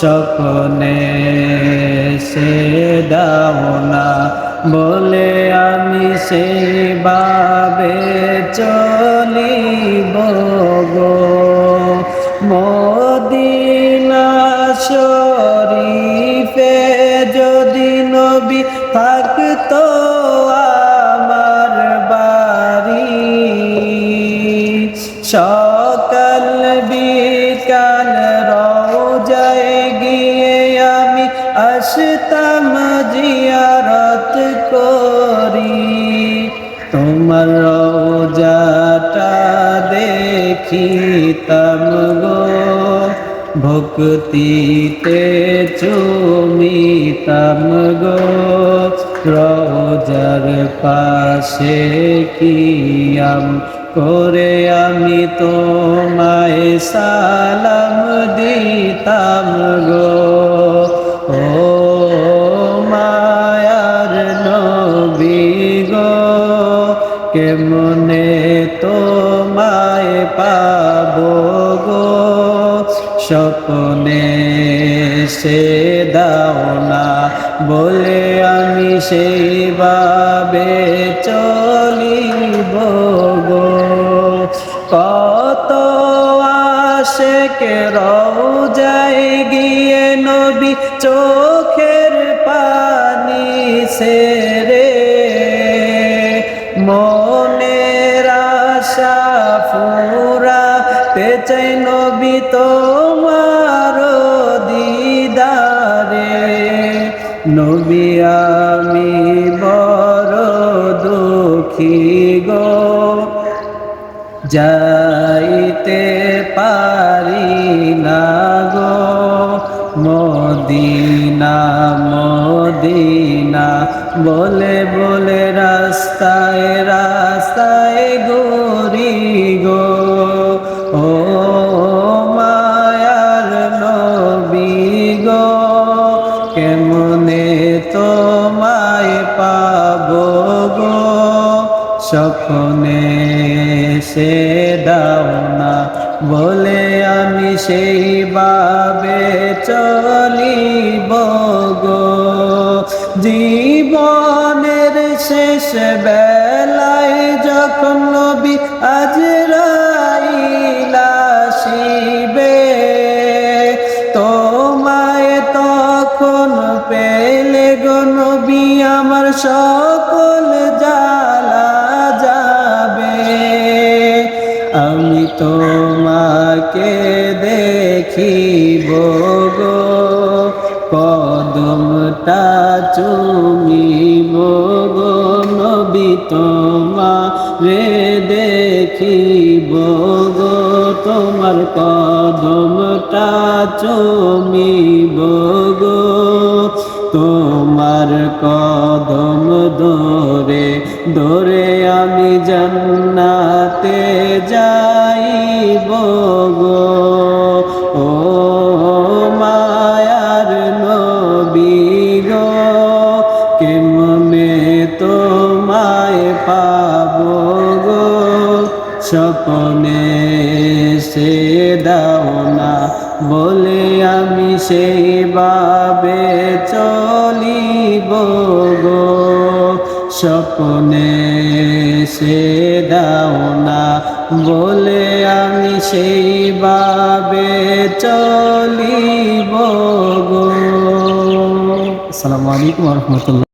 স্বপ্নে সে দাও না। বলে আমি সেভাবে চলিব গো। মদিনা শরীফে যদি নবী থাকতো আমার বাড়ি, সকাল বিকাল দেখিতাম গো ভক্তিতে চুমিতাম গো রোজার পাশে কিয়াম করে আমি তোমায় সালাম দিতাম গো গো, স্বপ্নে সে দাও না। বলে আমি সেইভাবে চলিব গো। কত আশেকে রোজায় গিয়ে নবী চোখের পানি সেরে নবী আমি বড় দুঃখী গো। যাইতে পারি না গো। মদিনা মদিনা বলে বলে রাস্তায় স্বপ্নে সে দাও না, বলে আমি সেই বাবে চলিব গো। জীবনের শেষ বেলায় যখন নবী আজরাইলা শিবে তোমায় তখন পেলে গো নবী আমার সকল তোমাকে দেখিব গো কদমটা চুমিব গো নবী তোমারে দেখিব গো তোমার কদমটা চুমিব গো। তোমার কদম দোরে দোরে আমি জান্নাতে যাইব গো। ও মায়ার নবী গো, কেমনে তোমায় পাবো গো? স্বপনে সে বলে আমি সেইভাবে চলিব গো। স্বপনে সে দাও না। বলে আমি সেই সেইভাবে চলিব গো। আসসালামু আলাইকুম রহমতুল্লাহ।